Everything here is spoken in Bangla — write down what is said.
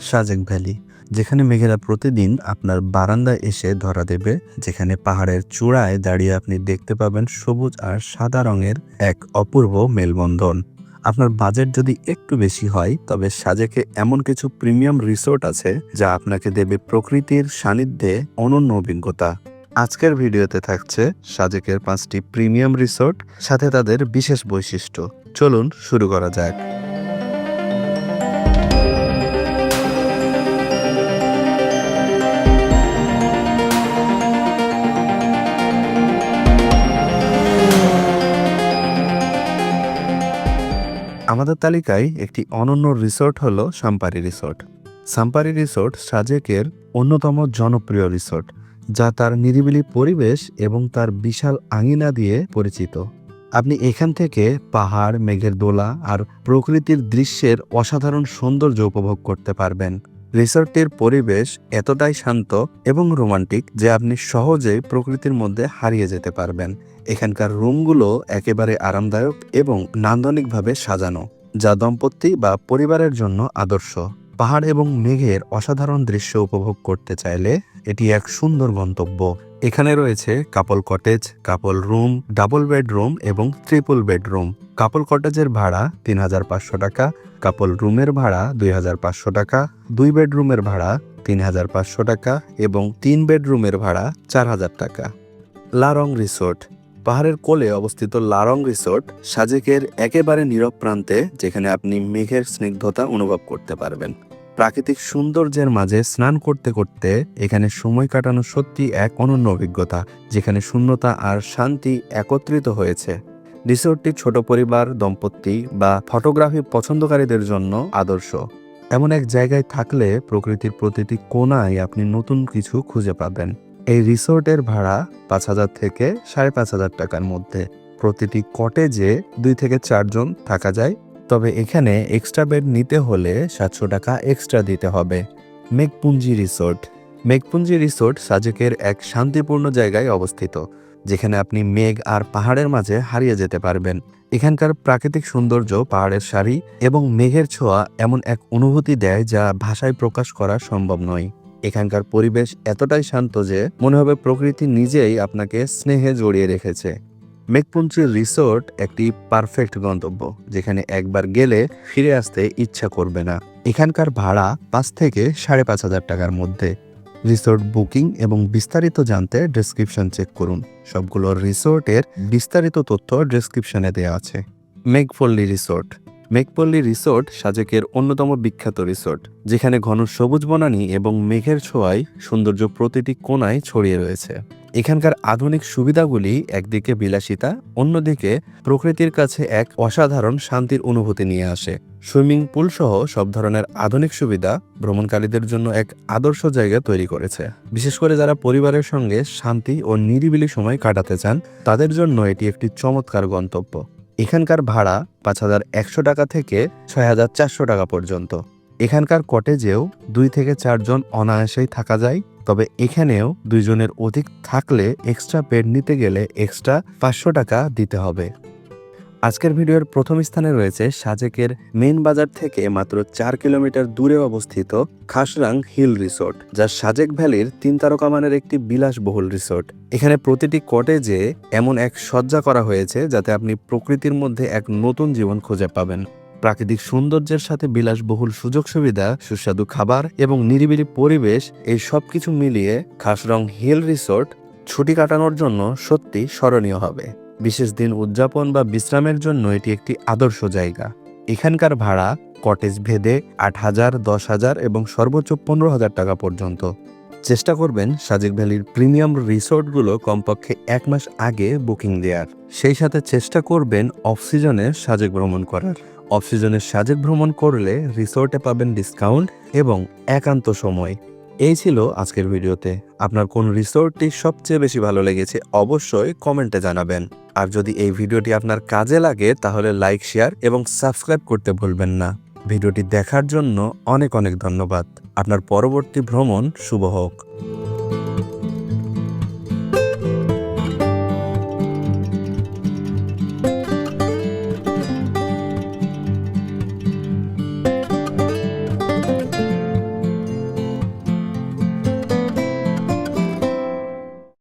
সাজেক ভ্যালি, যেখানে মেঘেরা প্রতিদিন আপনার বারান্দায় এসে ধরা দেবে, যেখানে পাহাড়ের চূড়ায় দাঁড়িয়ে আপনি দেখতে পাবেন সবুজ আর সাদা রঙের এক অপূর্ব মেলবন্ধন। আপনার বাজেট যদি একটু বেশি হয়, তবে সাজেকে এমন কিছু প্রিমিয়াম রিসোর্ট আছে, যা আপনাকে দেবে প্রকৃতির সান্নিধ্যে অনন্য অভিজ্ঞতা। আজকের ভিডিওতে থাকছে সাজেকের পাঁচটি প্রিমিয়াম রিসোর্ট, সাথে তাদের বিশেষ বৈশিষ্ট্য। চলুন শুরু করা যাক। আমাদের তালিকায় একটি অনন্য রিসোর্ট হলো সাম্পারি রিসোর্ট। সাম্পারি রিসোর্ট সাজেকের অন্যতম জনপ্রিয় রিসোর্ট, যা তার নিরিবিলি পরিবেশ এবং তার বিশাল আঙিনা দিয়ে পরিচিত। আপনি এখান থেকে পাহাড়, মেঘের দোলা আর প্রকৃতির দৃশ্যের অসাধারণ সৌন্দর্য উপভোগ করতে পারবেন। রিসোর্টটির পরিবেশ এতটাই শান্ত এবং রোমান্টিক যে আপনি সহজে প্রকৃতির মধ্যে হারিয়ে যেতে পারবেন। এখানকার রুমগুলো একেবারে আরামদায়ক এবং নান্দনিকভাবে সাজানো, যা দম্পতি বা পরিবারের জন্য আদর্শ। পাহাড় এবং মেঘের অসাধারণ দৃশ্য উপভোগ করতে চাইলে এটি এক সুন্দর গন্তব্য। এখানে রয়েছে couple cottage couple room double bedroom এবং ট্রিপল বেডরুম কাপল কটেজের ভাড়া তিন হাজার পাঁচশো টাকা কাপল রুমের ভাড়া দুই হাজার পাঁচশো টাকা, দুই বেডরুমের ভাড়া তিন হাজার পাঁচশো টাকা এবং তিন বেডরুমের ভাড়া চার হাজার টাকা। লারং রিসোর্ট পাহাড়ের কোলে অবস্থিত লারং রিসোর্ট সাজেকের একেবারে নীরব প্রান্তে যেখানে আপনি মেঘের স্নিগ্ধতা অনুভব করতে পারবেন। প্রাকৃতিক সৌন্দর্যের মাঝে স্নান করতে করতে এখানে সময় কাটানো সত্যি এক অনন্য অভিজ্ঞতা, যেখানে শূন্যতা আর শান্তি একত্রিত হয়েছে। রিসোর্টটি ছোট পরিবার, দম্পতি বা ফটোগ্রাফি পছন্দকারীদের জন্য আদর্শ। এমন এক জায়গায় থাকলে প্রকৃতির প্রতিটি কোনায় আপনি নতুন কিছু খুঁজে পাবেন। এই রিসোর্টের ভাড়া পাঁচ হাজার থেকে সাড়ে পাঁচ হাজার টাকার মধ্যে। প্রতিটি কটেজে দুই থেকে চারজন থাকা যায়। তবে এখানে এক্সট্রা বেড নিতে হলে সাতশো টাকা এক্সট্রা দিতে হবে। মেঘপুঞ্জি রিসোর্ট। মেঘপুঞ্জি রিসোর্ট সাজেকের এক শান্তিপূর্ণ জায়গায় অবস্থিত, যেখানে আপনি মেঘ আর পাহাড়ের মাঝে হারিয়ে যেতে পারবেন। এখানকার প্রাকৃতিক সৌন্দর্য, পাহাড়ের সারি এবং মেঘের ছোঁয়া এমন এক অনুভূতি দেয় যা ভাষায় প্রকাশ করা সম্ভব নয়। এখানকার পরিবেশ এতটাই শান্ত যে মনে হবে প্রকৃতি নিজেই আপনাকে স্নেহে জড়িয়ে রেখেছে। মেঘপুঞ্চি রিসোর্ট একটি পারফেক্ট গন্তব্য, যেখানে একবার গেলে ফিরে আসতে ইচ্ছা করবে না। এখানকার ভাড়া পাঁচ থেকে সাড়ে পাঁচ হাজার টাকার মধ্যে। রিসোর্ট বুকিং এবং বিস্তারিত জানতে ডেসক্রিপশন চেক করুন। সবগুলো রিসোর্টের বিস্তারিত তথ্য ডেসক্রিপশনে দেওয়া আছে। মেঘপল্লী রিসোর্ট। মেঘপল্লী রিসোর্ট সাজেকের অন্যতম বিখ্যাত রিসোর্ট, যেখানে ঘন সবুজ বনানী এবং মেঘের ছোঁয়ায় সৌন্দর্য প্রতিটি কোণায় ছড়িয়ে রয়েছে। এখানকার আধুনিক সুবিধাগুলি একদিকে বিলাসিতা, অন্যদিকে প্রকৃতির কাছে এক অসাধারণ শান্তির অনুভূতি নিয়ে আসে। সুইমিং পুল সহ সব ধরনের আধুনিক সুবিধা ভ্রমণকারীদের জন্য এক আদর্শ জায়গা তৈরি করেছে। বিশেষ করে যারা পরিবারের সঙ্গে শান্তি ও নিরিবিলি সময় কাটাতে চান, তাদের জন্য এটি একটি চমৎকার গন্তব্য। এখানকার ভাড়া পাঁচ হাজার একশো টাকা থেকে ছয় হাজার চারশো টাকা পর্যন্ত। এখানকার কটেজেও দুই থেকে চারজন অনায়াসেই থাকা যায়, তবে এখানেও দুইজনের অধিক থাকলে এক্সট্রা বেড নিতে গেলে এক্সট্রা পাঁচশো টাকা দিতে হবে। আজকের ভিডিওর প্রথম স্থানে রয়েছে সাজেকের মেন বাজার থেকে মাত্র চার কিলোমিটার দূরে অবস্থিত খাসরাং হিল রিসোর্ট, যা সাজেক ভ্যালির তিন তারকা মানের একটি বিলাসবহুল রিসোর্ট। এখানে প্রতিটি কটেজে এমন এক সজ্জা করা হয়েছে যাতে আপনি প্রকৃতির মধ্যে এক নতুন জীবন খুঁজে পাবেন। প্রাকৃতিক সৌন্দর্যের সাথে বিলাসবহুল সুযোগ সুবিধা সুস্বাদু খাবার এবং নিরিবিলি পরিবেশ, এই সব কিছু মিলিয়ে খাসরং হিল রিসোর্ট ছুটি কাটানোর জন্য সত্যি স্মরণীয় হবে। বিশেষ দিন উদযাপন বা বিশ্রামের জন্য এটি একটি আদর্শ জায়গা। এখানকার ভাড়া কটেজ ভেদে আট হাজার, দশ হাজার এবং সর্বোচ্চ পনেরো হাজার টাকা পর্যন্ত। চেষ্টা করবেন সাজেক ভ্যালির প্রিমিয়াম রিসোর্টগুলো কমপক্ষে এক মাস আগে বুকিং দেওয়ার সেই সাথে চেষ্টা করবেন অফ সিজনে সাজেক ভ্রমণ করার। অফ সিজনে সাজেক ভ্রমণ করলে রিসোর্টে পাবেন ডিসকাউন্ট এবং একান্ত সময়। এই ছিল আজকের ভিডিওতে। আপনার কোন রিসোর্টটি সবচেয়ে বেশি ভালো লেগেছে অবশ্যই কমেন্টে জানাবেন। আর যদি এই ভিডিওটি আপনার কাজে লাগে, তাহলে লাইক, শেয়ার এবং সাবস্ক্রাইব করতে ভুলবেন না। ভিডিওটি দেখার জন্য অনেক অনেক ধন্যবাদ। আপনার পরবর্তী ভ্রমণ শুভ হোক।